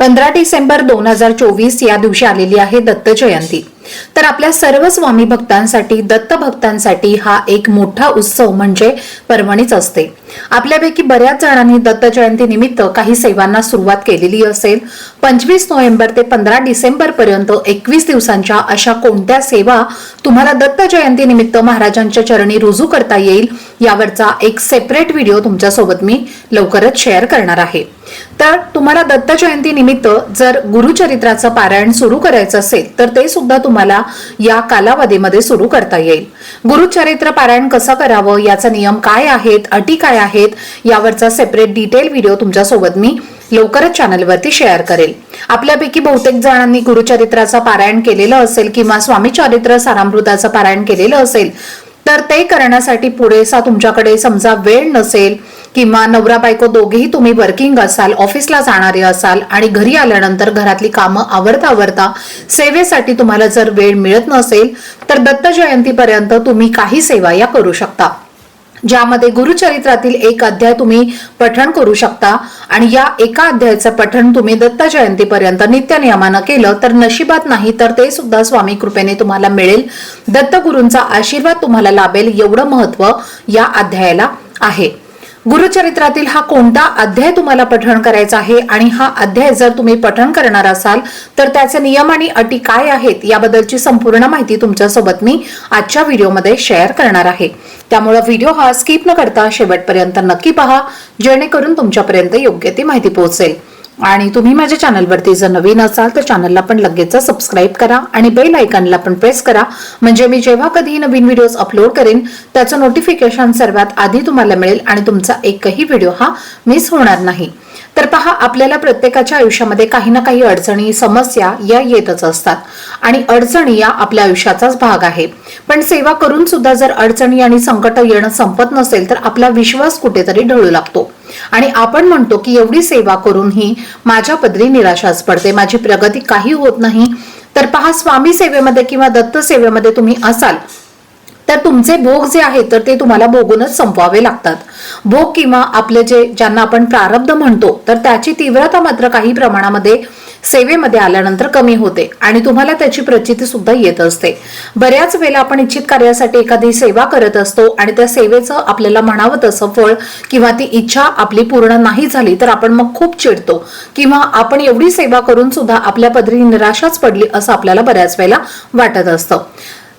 पंधरा डिसेंबर दोन हजार चोवीस या दिवशी आलेली आहे दत्त जयंती. तर आपल्या सर्व स्वामी भक्तांसाठी दत्त भक्तांसाठी हा एक मोठा उत्सव म्हणजे पर्वणीच असते. आपल्यापैकी बऱ्याच जणांनी दत्त जयंती निमित्त काही सेवांना सुरुवात केलेली असेल. पंचवीस नोव्हेंबर ते पंधरा डिसेंबर पर्यंत एकवीस दिवसांच्या अशा कोणत्या सेवा तुम्हाला दत्त जयंती निमित्त महाराजांच्या चरणी रुजू करता येईल यावरचा एक सेपरेट व्हिडिओ तुमच्यासोबत मी लवकरच शेअर करणार आहे. तर तुम्हाला दत्त जयंती निमित्त जर गुरुचरित्राचं पारायण सुरू करायचं असेल तर ते सुद्धा तुम्हाला या कालावधीमध्ये सुरू करता येईल. गुरुचरित्र पारायण कसं करावं याचा नियम काय आहेत अटी काय आहेत यावरचा सेपरेट डिटेल व्हिडिओ तुमच्यासोबत मी लवकरच चॅनलवरती शेअर करेल. आपल्यापैकी बहुतेक जणांनी गुरुचरित्राचं पारायण केलेलं असेल किंवा स्वामी चरित्र सारामृताचं पारायण केलेलं असेल तर ते करण्यासाठी पुरेसा तुमच्याकडे समजा वेळ नसेल किंवा नवरा बायको दोघेही तुम्ही वर्किंग असाल ऑफिसला जाणारे असाल आणि घरी आल्यानंतर घरातली कामं आवरता आवरता सेवेसाठी तुम्हाला जर वेळ मिळत नसेल तर दत्त जयंतीपर्यंत तुम्ही काही सेवा या करू शकता. ज्यामध्ये गुरुचरित्रातील एक अध्याय तुम्ही पठण करू शकता आणि या एका अध्यायाचं पठण तुम्ही दत्त जयंतीपर्यंत नित्य नियमानं केलं तर नशिबात नाही तर ते सुद्धा स्वामी कृपेने तुम्हाला मिळेल. दत्तगुरूंचा आशीर्वाद तुम्हाला लाभेल एवढं महत्त्व या अध्यायाला आहे. गुरुचरित्रातील हा कोणता अध्याय तुम्हाला पठण करायचा आहे? आणि हा अध्याय जर तुम्ही पठण करणार असाल तर त्याचे नियम आणि अटी काय आहेत? याबद्दलची संपूर्ण माहिती तुमच्यासोबत मी आजच्या व्हिडिओमध्ये शेअर करणार आहे. त्यामुळे व्हिडिओ हा स्किप न करता शेवटपर्यंत नक्की पहा जेणेकरून तुमच्यापर्यंत योग्य ती माहिती पोहोचेल. आणि तुम्ही माझ्या चॅनलवरती जर नवीन असाल तर चॅनलला पण लगेच सबस्क्राईब करा आणि बेल आयकॉनला पण प्रेस करा. म्हणजे मी जेव्हा कधी नवीन व्हिडिओज अपलोड करेन त्याचं नोटिफिकेशन सर्वात आधी तुम्हाला मिळेल आणि तुमचा एकही व्हिडिओ हा मिस होणार नाही. तर पहा आपल्याला प्रत्येकाच्या आयुष्यामध्ये काही ना काही अडचणी समस्या या येतच असतात. आणि अडचणी या आपल्या आयुष्याचाच भाग आहे. पण सेवा करून सुद्धा जर अडचणी आणि संकट येणं संपत नसेल तर आपला विश्वास कुठेतरी ढळू लागतो. आणि आपण म्हणतो की एवढी सेवा करूनही माझ्या पदरी निराशाच पडते. माझी प्रगती काही होत नाही. तर पहा स्वामी सेवेमध्ये किंवा दत्त सेवेमध्ये तुम्ही असाल तर तुमचे भोग जे आहेत तर ते तुम्हाला भोगूनच संपवावे लागतात. भोग किंवा आपले जे ज्यांना आपण प्रारब्ध म्हणतो तर त्याची तीव्रता मात्र काही प्रमाणामध्ये सेवेमध्ये आल्यानंतर कमी होते आणि तुम्हाला त्याची प्रचिती सुद्धा येत असते. बऱ्याच वेळेला आपण इच्छित कार्यासाठी एखादी सेवा करत असतो आणि त्या सेवेचं आपल्याला म्हणावं तसं फळ किंवा ती इच्छा आपली पूर्ण नाही झाली तर आपण मग खूप चिडतो किंवा आपण एवढी सेवा करून सुद्धा आपल्या पदरी निराशाच पडली असं आपल्याला बऱ्याच वेळेला वाटत असतं.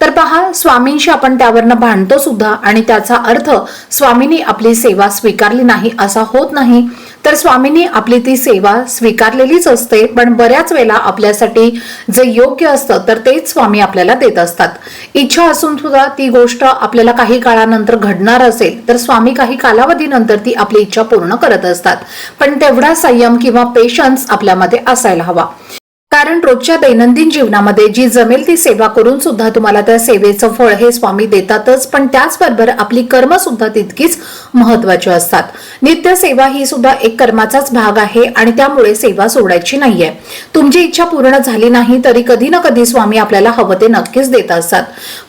तर पहा स्वामींशी आपण त्यावरनं भांडतो सुद्धा आणि त्याचा अर्थ स्वामींनी आपली सेवा स्वीकारली नाही असा होत नाही. तर स्वामींनी आपली ती सेवा स्वीकारलेलीच असते पण बऱ्याच वेळेला आपल्यासाठी जे योग्य असतं तर तेच स्वामी आपल्याला देत असतात. इच्छा असून सुद्धा ती गोष्ट आपल्याला काही काळानंतर घडणार असेल तर स्वामी काही कालावधीनंतर ती आपली इच्छा पूर्ण करत असतात. पण तेवढा संयम किंवा पेशन्स आपल्यामध्ये असायला हवा. कारण रोजच्या दैनंदिन जीवनामध्ये जी जमेल ती सेवा करून सुद्धा तुम्हाला त्या सेवेचं फळ हे स्वामी देतातच. पण त्याचबरोबर आपली कर्म सुद्धा तितकीच महत्वाची असतात. नित्य सेवा ही सुद्धा एक कर्माचाच भाग आहे आणि त्यामुळे सेवा सोडायची नाहीये. तुमची इच्छा पूर्ण झाली नाही तरी कधी ना कधी स्वामी आपल्याला हवं ते नक्कीच देत असतात.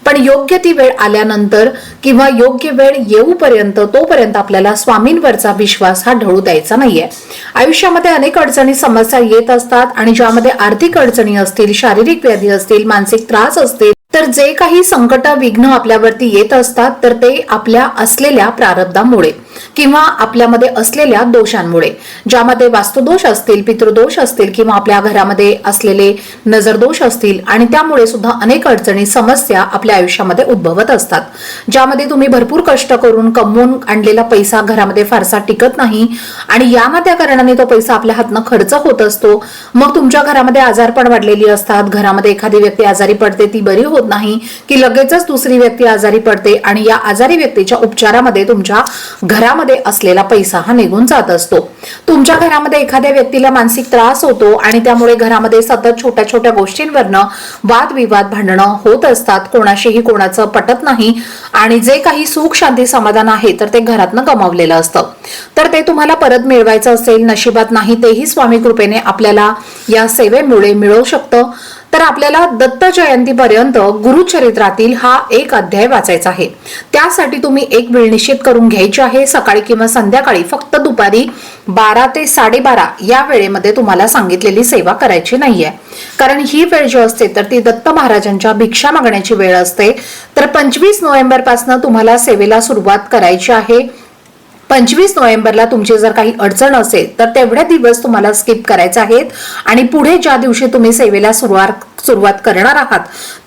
पण योग्य ती वेळ आल्यानंतर किंवा योग्य वेळ येऊपर्यंत तोपर्यंत आपल्याला स्वामींवरचा विश्वास हा ढळू द्यायचा नाहीये. आयुष्यामध्ये अनेक अडचणी समस्या येत असतात आणि ज्यामध्ये आर्थिक अडचणी असतील शारीरिक व्याधी असतील मानसिक त्रास असतील तर जे काही संकट विघ्न आपल्यावरती येत असतात तर ते आपल्या असलेल्या प्रारब्धामुळे. किंवा आपल्यामध्ये असलेल्या दोषांमुळे. ज्यामध्ये वास्तुदोष असतील पितृदोष असतील किंवा आपल्या घरामध्ये असलेले नजरदोष असतील आणि त्यामुळे सुद्धा अनेक अडचणी समस्या आपल्या आयुष्यामध्ये उद्भवत असतात. ज्यामध्ये तुम्ही भरपूर कष्ट करून कमवून आणलेला पैसा घरामध्ये फारसा टिकत नाही आणि या ना त्या कारणाने तो पैसा आपल्या हातनं खर्च होत असतो. मग तुमच्या घरामध्ये आजारपण वाढलेली असतात. घरामध्ये एखादी व्यक्ती आजारी पडते ती बरी होत नाही की लगेचच दुसरी व्यक्ती आजारी पडते आणि या आजारी व्यक्तीच्या उपचारामध्ये तुमच्या घरा घरामध्ये असलेला पैसा हा निघून जात असतो. तुमच्या घरामध्ये एखाद्या व्यक्तीला मानसिक त्रास होतो आणि त्यामुळे घरामध्ये सतत छोट्या छोट्या गोष्टींवरनं वादविवाद भांडणं होत असतात. कोणाशीही कोणाचं पटत नाही आणि जे काही सुख शांती समाधान आहे तर ते घरातनं गमावलेलं असतं. तर ते तुम्हाला परत मिळवायचं असेल नशिबात नाही तेही स्वामी कृपेने आपल्याला या सेवेमुळे मिळवू शकतं. तर आपल्याला दत्त जयंतीपर्यंत गुरुचरित्रातील हा एक अध्याय वाचायचा आहे. त्यासाठी तुम्ही एक वेळ निश्चित करून घ्यायची आहे. सकाळी किंवा संध्याकाळी फक्त दुपारी बारा ते साडेबारा या वेळेमध्ये तुम्हाला सांगितलेली सेवा करायची नाहीये. कारण ही वेळ जी असते तर ती दत्त महाराजांच्या भिक्षा मागण्याची वेळ असते. तर पंचवीस नोव्हेंबरपासून तुम्हाला सेवेला सुरुवात करायची आहे. पंचवीस नोव्हेंबरला तुमची जर काही अडचण असेल तर तेवढे दिवस तुम्हाला स्किप करायचे आहेत. आणि पुढे ज्या दिवशी तुम्ही सेवेला सुरुवात सुरुवात करणार आहात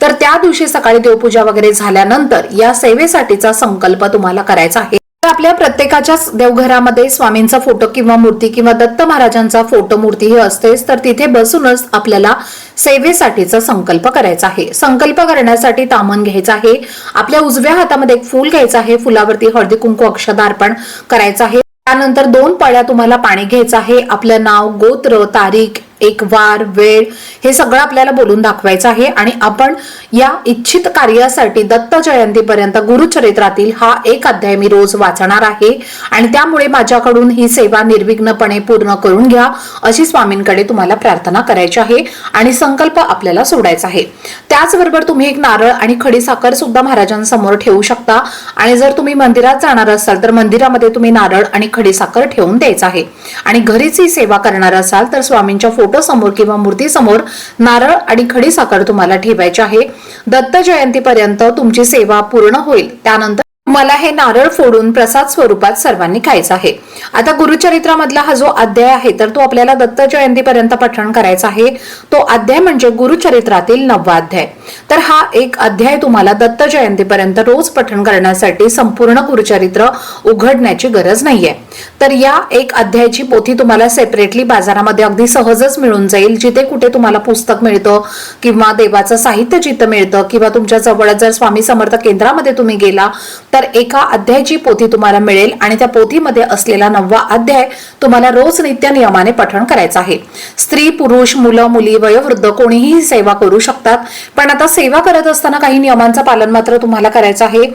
तर त्या दिवशी सकाळी देवपूजा वगैरे झाल्यानंतर या सेवेसाठीचा संकल्प तुम्हाला करायचा आहे. तर आपल्या प्रत्येकाच्याच देवघरामध्ये स्वामींचा फोटो किंवा मूर्ती किंवा दत्त महाराजांचा फोटो मूर्ती ही असतेच तर तिथे बसूनच आपल्याला सेवेसाठीचा संकल्प करायचा आहे. संकल्प करण्यासाठी तामण घ्यायचं आहे. आपल्या उजव्या हातामध्ये एक फूल घ्यायचं आहे. फुलावरती हळदी कुंकू अक्षदार्पण करायचं आहे. त्यानंतर दोन पळ्या तुम्हाला पाणी घ्यायचं आहे. आपलं नाव गोत्र तारीख एक वार वेळ हे सगळं आपल्याला बोलून दाखवायचं आहे. आणि आपण या इच्छित कार्यासाठी दत्त जयंतीपर्यंत गुरुचरित्रातील हा एक अध्याय मी रोज वाचणार आहे. आणि त्यामुळे माझ्याकडून ही सेवा निर्विघ्नपणे पूर्ण करून घ्या अशी स्वामींकडे तुम्हाला प्रार्थना करायची आहे आणि संकल्प आपल्याला सोडायचा आहे. त्याचबरोबर तुम्ही एक नारळ आणि खडी साखर सुद्धा महाराजांसमोर ठेवू शकता. आणि जर तुम्ही मंदिरात जाणार असाल तर मंदिरामध्ये तुम्ही नारळ आणि खडी साखर ठेवून द्यायचं आहे. आणि घरीच ही सेवा करणार असाल तर स्वामींच्या फोटो समोर किंवा मूर्ती समोर नारळ आणि खडी साखर तुम्हाला ठेवायची आहे. दत्त जयंतीपर्यंत तुमची सेवा पूर्ण होईल. त्यानंतर मला हे नारळ फोडून प्रसाद स्वरूपात सर्वांनी खायचं आहे. आता गुरुचरित्रामधला हा जो अध्याय आहे तर तो आपल्याला दत्त जयंतीपर्यंत पठण करायचा आहे. तो अध्याय म्हणजे गुरुचरित्रातील नववा अध्याय. तर हा एक अध्याय तुम्हाला दत्त जयंतीपर्यंत रोज पठण करण्यासाठी संपूर्ण गुरुचरित्र उघडण्याची गरज नाहीये. तर या एक अध्यायाची पोथी तुम्हाला सेपरेटली बाजारामध्ये अगदी सहजच मिळून जाईल. जिथे कुठे तुम्हाला पुस्तक मिळतं किंवा देवाचं साहित्य जिथं मिळतं किंवा तुमच्या जवळ जर स्वामी समर्थ केंद्रामध्ये तुम्ही गेला तर एका अध्यायाची पोथी तुम्हाला मिळेल आणि त्या पोथीमध्ये असलेला नववा अध्याय तुम्हाला रोज नित्य नियमाने पठण करायचा आहे. स्त्री पुरुष मुलं मुली वयोवृद्ध कोणीही सेवा करू शकतात. पण आता सेवा करत असताना काही नियमांचं पालन मात्र तुम्हाला करायचं आहे.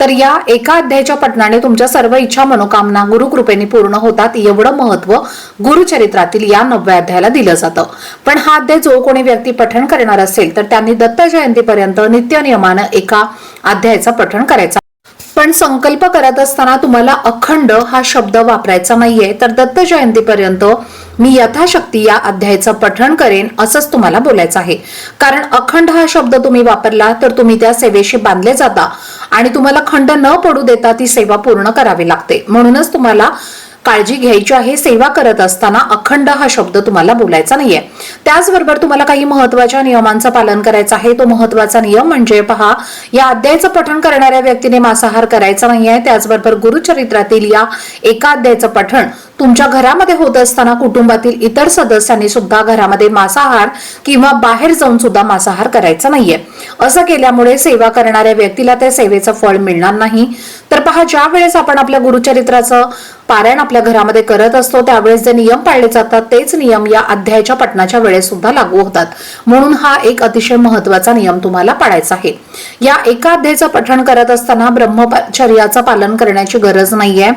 तर या एका अध्यायाच्या पठणाने तुमच्या सर्व इच्छा मनोकामना गुरुकृपेने पूर्ण होतात एवढं महत्त्व गुरुचरित्रातील या नवव्या अध्यायाला दिलं जातं. पण हा अध्याय जो कोणी व्यक्ती पठण करणार असेल तर त्यांनी दत्त जयंतीपर्यंत नित्य नियमानं एका अध्यायाचं पठण करायचं पण संकल्प करत असताना तुम्हाला अखंड हा शब्द वापरायचा नाहीये. तर दत्त जयंतीपर्यंत मी यथाशक्ती या अध्यायाचं पठण करेन असंच तुम्हाला बोलायचं आहे. कारण अखंड हा शब्द तुम्ही वापरला तर तुम्ही त्या सेवेशी बांधले जाता आणि तुम्हाला खंड न पडू देता ती सेवा पूर्ण करावी लागते. म्हणूनच तुम्हाला काळजी घ्यायची आहे सेवा करत असताना अखंड हा शब्द तुम्हाला बोलायचा नाहीये. त्याचबरोबर तुम्हाला काही महत्त्वाच्या नियमांचं पालन करायचं आहे. तो महत्त्वाचा नियम म्हणजे पहा या अध्यायाचं पठण करणाऱ्या व्यक्तीने मांसाहार करायचा नाहीये. त्याचबरोबर गुरुचरित्रातील या एका अध्यायाचं पठण तुमच्या घरामध्ये होत असताना कुटुंबातील इतर सदस्यांनी सुद्धा घरामध्ये मांसाहार किंवा बाहेर जाऊन सुद्धा मांसाहार करायचा नाहीये. असं केल्यामुळे सेवा करणाऱ्या व्यक्तीला त्या सेवेचं फळ मिळणार नाही. तर पहा ज्या वेळेस आपण आपल्या गुरुचरित्राचं पारायण आपल्या घरामध्ये करत असतो त्यावेळेस जे नियम पाळले जातात तेच नियम या अध्यायाच्या पठणाच्या वेळेस सुद्धा लागू होतात. म्हणून हा एक अतिशय महत्त्वाचा नियम तुम्हाला पाळायचा आहे. या एका अध्यायाचं पठण करत असताना ब्रह्मचर्याचं पालन करण्याची गरज नाहीये.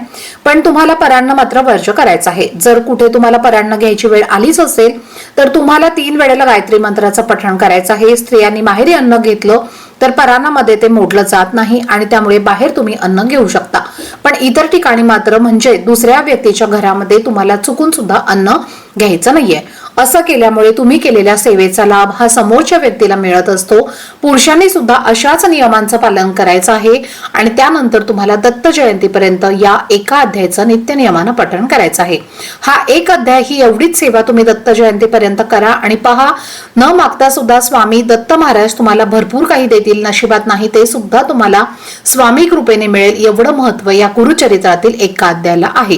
पण तुम्हाला परांना मात्र वर्ज करायचं आहे. जर कुठे तुम्हाला परान्न घ्यायची वेळ आलीच असेल तर तुम्हाला तीन वेळेला गायत्री मंत्राचं पठण करायचं आहे. स्त्रियांनी माहेरी अन्न घेतलं तर परानामध्ये ते मोडलं जात नाही आणि त्यामुळे बाहेर तुम्ही अन्न घेऊ शकता. पण इतर ठिकाणी मात्र म्हणजे दुसऱ्या व्यक्तीच्या घरामध्ये तुम्हाला चुकून सुद्धा अन्न घ्यायचं नाहीये. असं केल्यामुळे तुम्ही केलेल्या सेवेचा लाभ हा समोरच्या व्यक्तीला मिळत असतो. पुरुषांनी सुद्धा अशाच नियमांचं पालन करायचं आहे आणि त्यानंतर तुम्हाला दत्त जयंतीपर्यंत या एका अध्यायाचं नित्य नियमानं पठण करायचं आहे. हा एक अध्याय ही एवढीच सेवा तुम्ही दत्त जयंतीपर्यंत करा आणि पहा न मागता सुद्धा स्वामी दत्त महाराज तुम्हाला भरपूर काही देतील नशिबात नाही ते सुद्धा तुम्हाला स्वामी कृपेने मिळेल एवढं महत्त्व या कुरुचरित्रातील एका अध्यायाला आहे.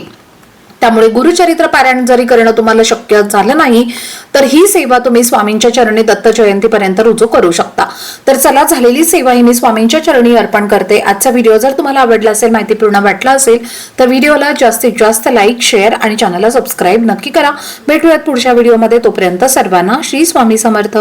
त्यामुळे गुरुचरित्र पारायण जरी करणं तुम्हाला शक्य झालं नाही तर ही सेवा तुम्ही स्वामींच्या चरणी दत्त जयंतीपर्यंत रुजू करू शकता. तर चला झालेली सेवा ही मी स्वामींच्या चरणी अर्पण करते. आजचा व्हिडिओ जर तुम्हाला आवडला असेल माहितीपूर्ण वाटला असेल तर व्हिडिओला जास्तीत जास्त लाईक शेअर आणि चॅनलला सबस्क्राईब नक्की करा. भेटूयात पुढच्या व्हिडिओमध्ये. तोपर्यंत सर्वांना श्री स्वामी समर्थ.